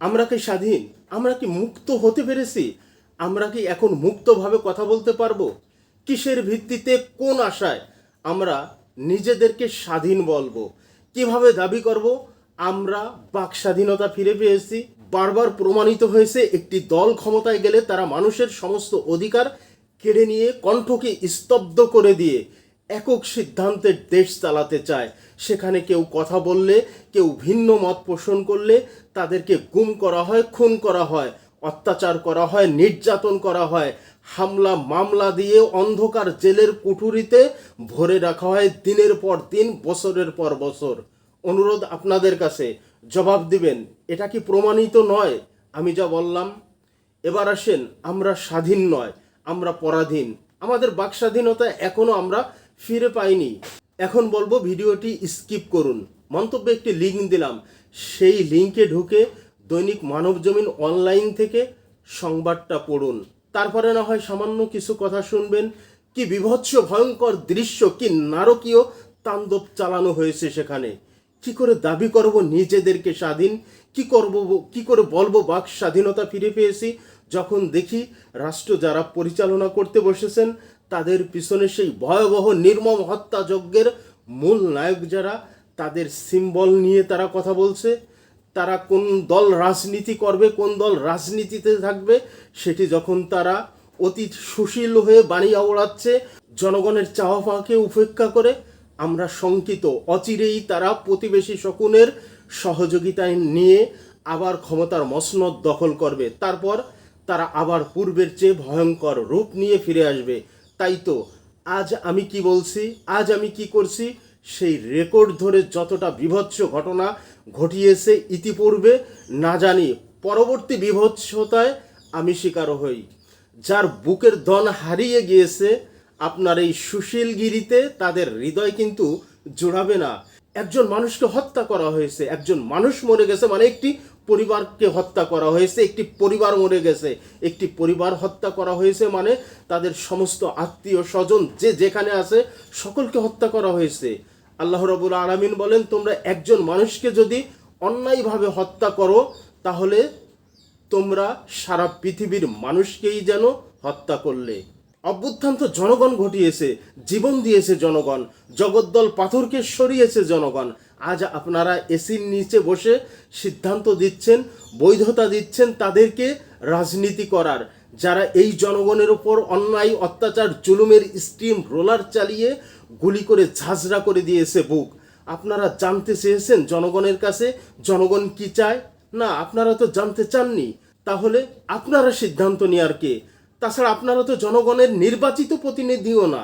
আমরা কি স্বাধীন? আমরা কি মুক্ত হতে পেরেছি? আমরা কি এখন মুক্তভাবে কথা বলতে পারব? কিসের ভিত্তিতে, কোন আশায় আমরা নিজেদেরকে স্বাধীন বলব? কীভাবে দাবি করব? আমরা বাক স্বাধীনতা ফিরে পেয়েছি। বারবার প্রমাণিত হয়েছে, একটি দল ক্ষমতায় গেলে তারা মানুষের সমস্ত অধিকার কেড়ে নিয়ে কণ্ঠকে স্তব্ধ করে দিয়ে একক সিদ্ধান্তের দেশ চালাতে চায়। সেখানে কেউ কথা বললে, কেউ ভিন্ন মত পোষণ করলে তাদেরকে গুম করা হয়, খুন করা হয়, অত্যাচার করা হয়, নির্যাতন করা হয়। হামলা, মামলা দিয়ে অন্ধকার জেলের কুঠুরিতে ভরে রাখা হয় দিনের পর দিন, বছরের পর বছর। অনুরোধ আপনাদের কাছে, জবাব দিবেন, এটা কি প্রমাণিত নয়? আমি যা বললাম, এবার আসেন, আমরা স্বাধীন নয়, আমরা পরাধীন। আমাদের বাক স্বাধীনতা এখনও আমরা ফিরে পাইনি। এখন বলব ভিডিওটি স্কিপ করুন। মন্তব্যে একটি লিঙ্ক দিলাম। সেই লিঙ্কে ঢুকে দৈনিক মানব জমিন অনলাইন থেকে সংবাদটা পড়ুন। তারপরে না হয় সামান্য কিছু কথা শুনবেন। কি বিভৎস, ভয়ঙ্কর দৃশ্য, কি নারকীয় তাণ্ডব চালানো হয়েছে সেখানে। কি করে দাবি করব নিজেদেরকে স্বাধীন? কি করব, কি করে বলব বাক স্বাধীনতা ফিরে পেয়েছি? যখন দেখি রাষ্ট্র যারা পরিচালনা করতে বসেছেন তাদের পিছনে সেই ভয়াবহ নির্মম হত্যাযজ্ঞের মূল নায়ক যারা, তাদের সিম্বল নিয়ে তারা কথা বলছে। তারা কোন দল রাজনীতি করবে, কোন দল রাজনীতিতে থাকবে, সেটি যখন তারা অতি সুশীল হয়ে বাণী আওড়াচ্ছে, জনগণের চাওয়া পাওয়াকে উপেক্ষা করে, আমরা শঙ্কিত, অচিরেই তারা প্রতিবেশী শকুনের সহযোগিতায় নিয়ে আবার ক্ষমতার মসনদ দখল করবে। তারপর তারা আবার পূর্বের চেয়ে ভয়ঙ্কর রূপ নিয়ে ফিরে আসবে। তাই তো, আজ আমি কি বলছি, আজ আমি কি করছি? সেই রেকর্ড ধরে যতটা বিভৎস ঘটনা ঘটিয়েছে ইতিপূর্বে, না জানি পরবর্তী বিভৎসতায় আমি শিকারও হই। যার বুকের দন হারিয়ে গিয়েছে, আপনার এই সুশীলগিরিতে তাদের হৃদয় কিন্তু জোড়াবে না। একজন মানুষকে হত্যা করা হয়েছে, একজন মানুষ মরে গেছে মানে একটি পরিবারকে হত্যা করা হয়েছে, একটি পরিবার মরে গেছে। একটি পরিবার হত্যা করা হয়েছে মানে তাদের সমস্ত আত্মীয় স্বজন যে যেখানে আছে, সকলকে হত্যা করা হয়েছে। আল্লাহ রবুল আলমিন বলেন, তোমরা একজন মানুষকে যদি অন্যায়ভাবে হত্যা করো, তাহলে তোমরা সারা পৃথিবীর মানুষকেই যেন হত্যা করলে। অভ্যুত্থান তো জনগণ ঘটিয়েছে, জীবন দিয়েছে জনগণ, জগদ্দল পাথরকে সরিয়েছে জনগণ। আজ আপনারা এসির নিচে বসে সিদ্ধান্ত দিচ্ছেন, বৈধতা দিচ্ছেন তাদেরকে রাজনীতি করার। যারা এই জনগণের ওপর অন্যায়, অত্যাচার, জুলুমের স্টিম, রোলার চালিয়ে গুলি করে ঝাঁঝরা করে দিয়েছে বুক। আপনারা জানতে চেয়েছেন জনগণের কাছে জনগণ কি চায়? না, আপনারা তো জানতে চাননি। তাহলে আপনারা সিদ্ধান্ত নেওয়ার কে? তাছাড়া আপনারা তো জনগণের নির্বাচিত প্রতিনিধিও না।